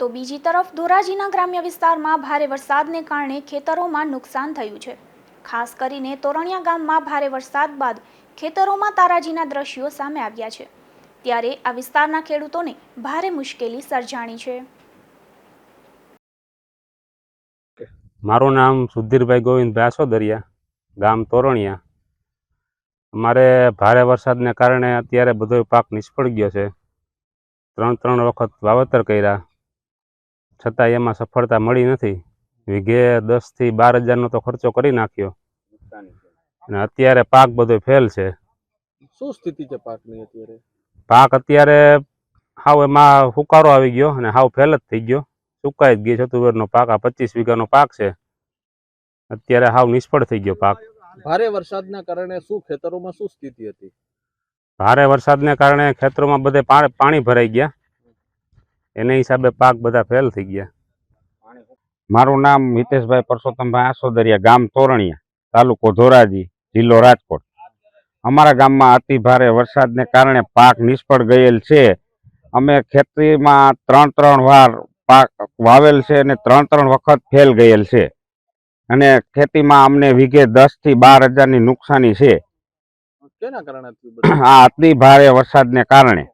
તો બીજી તરફ ધોરાજીના ગ્રામ્ય વિસ્તારમાં ભારે વરસાદને કારણે ખેતરોમાં નુકસાન થયું છે. ખાસ કરીને તોરણિયા ગામમાં ભારે વરસાદ બાદ ખેતરોમાં તારાજીના દ્રશ્યો સામે આવ્યા છે. ત્યારે આ વિસ્તારના ખેડૂતોને ભારે મુશ્કેલી સર્જાણી છે. મારું નામ સુધીરભાઈ ગોવિંદ ભાસોદરિયા ગામ તોરણિયા. અમારે ભારે વરસાદને કારણે અત્યારે બધો પાક નિષ્ફળ ગયો છે. ત્રણ ત્રણ વખત વાવેતર કર્યા. છતાં એમાં સફળતા મળી નથી. વીઘે દસથી બાર હજારનો તો ખર્ચો કરી નાખ્યો. અને અત્યારે પાક બધો ફેલ છે. શું સ્થિતિ છે પાકની અત્યારે? પાક અત્યારે હાવ એમાં હુકારો આવી ગયો અને હાવ ફેલ જ થઈ ગયો. સુકાઈ જ ગઈ ચતુર્વેરનો પાક. આ પચીસ વીઘાનો પાક છે. અત્યારે હાવ નિષ્ફળ થઈ ગયો પાક. ભારે વરસાદના કારણે શું ખેતરોમાં શું સ્થિતિ હતી? ભારે વરસાદને કારણે ખેતરોમાં બધે પાણી ભરાઈ ગયા. એને હિસાબે પાક બધા ફેલ થઈ ગયા. મારું નામ હિતેશભાઈ પરસોત્તમભાઈ આસોદરિયા ગામ તોરણિયા તાલુકો ધોરાજી જિલ્લો રાજકોટ. અમારા ગામમાં અતિ ભારે વરસાદને કારણે પાક નિષ્ફળ ગયેલ છે. અમે ખેતીમાં ત્રણ ત્રણ વાર પાક વાવેલ છે અને ત્રણ ત્રણ વખત ફેલ ગયેલ છે. અને ખેતીમાં અમને વીઘે દસથી બાર હજારની નુકસાની છે. આ અતિ ભારે વરસાદને કારણે.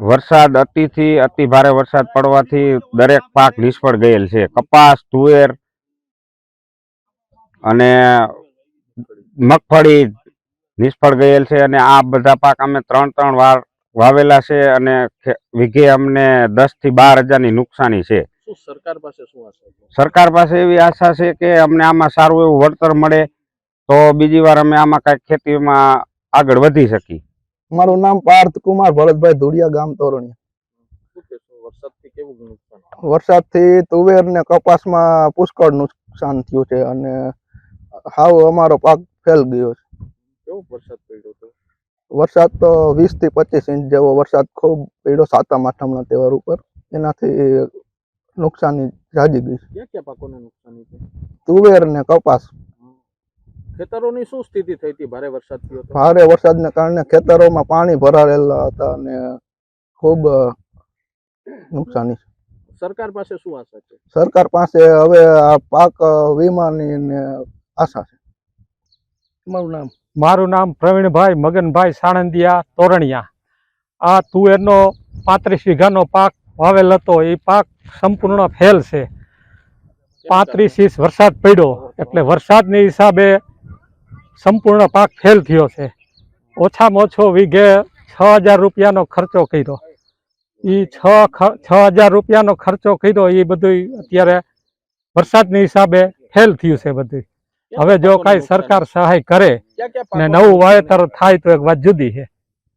વરસાદ અતિથી અતિ ભારે વરસાદ પડવાથી દરેક પાક નિષ્ફળ ગયેલ છે. કપાસ તુવેર અને મગફળી નિષ્ફળ ગયેલ છે અને આ બધા પાક અમે ત્રણ ત્રણ વાર વાવેલા છે અને વીઘે અમને દસથી બાર હજારની નુકસાની છે. સરકાર પાસે શું સરકાર પાસે એવી આશા છે કે અમને આમાં સારું એવું વળતર મળે તો બીજી વાર અમે આમાં કાંઈક ખેતીમાં આગળ વધી શકીએ. મારું નામ પાર્થ કુમાર ભરતભાઈ ધુડિયા ગામ તોરણિયા. વરસાદથી તુવેર ને કપાસમાં પુષ્કળ નુકસાન થયું છે અને હાવ અમારો પાક ફેલ ગયો છે. વરસાદ તો વીસથી પચીસ ઇંચ જેવો વરસાદ ખૂબ પડ્યો સાતમ આઠમના તહેવાર ઉપર. એનાથી નુકસાની જાજી ગઈ છે. ક્યાં ક્યાં પાકોને નુકસાની છે? તુવેર ને કપાસ ખેતરોની શું સ્થિતિ થઈ હતી? ભારે વરસાદ થયો ભારે વરસાદને કારણે ખેતરોમાં પાણી ભરાયેલા હતા અને ખૂબ નુકસાની છે. સરકાર પાસે શું આશા છે? સરકાર પાસે હવે આ પાક વીમાની ને આશા છે. મારું નામ? મારું નામ પ્રવીણભાઈ મગનભાઈ સાણંદિયા તોરણિયા. આ તુવેરનો પાંત્રીસ વીઘાનો પાક વાવેલ હતો. એ પાક સંપૂર્ણ ફેલ છે. પાંત્રીસ ઇંચ વરસાદ પડ્યો. એટલે વરસાદની હિસાબે સંપૂર્ણ પાક ફેલ થયો છે. ઓછામાં ઓછો વીઘે છ હજાર રૂપિયાનો ખર્ચો કર્યો. એ છ છ હજાર રૂપિયાનો ખર્ચો કર્યો એ બધું અત્યારે વરસાદની હિસાબે ફેલ થયું છે બધું હવે જો કાંઈ સરકાર સહાય કરે ને નવું વાવેતર થાય તો એક વાત જુદી છે.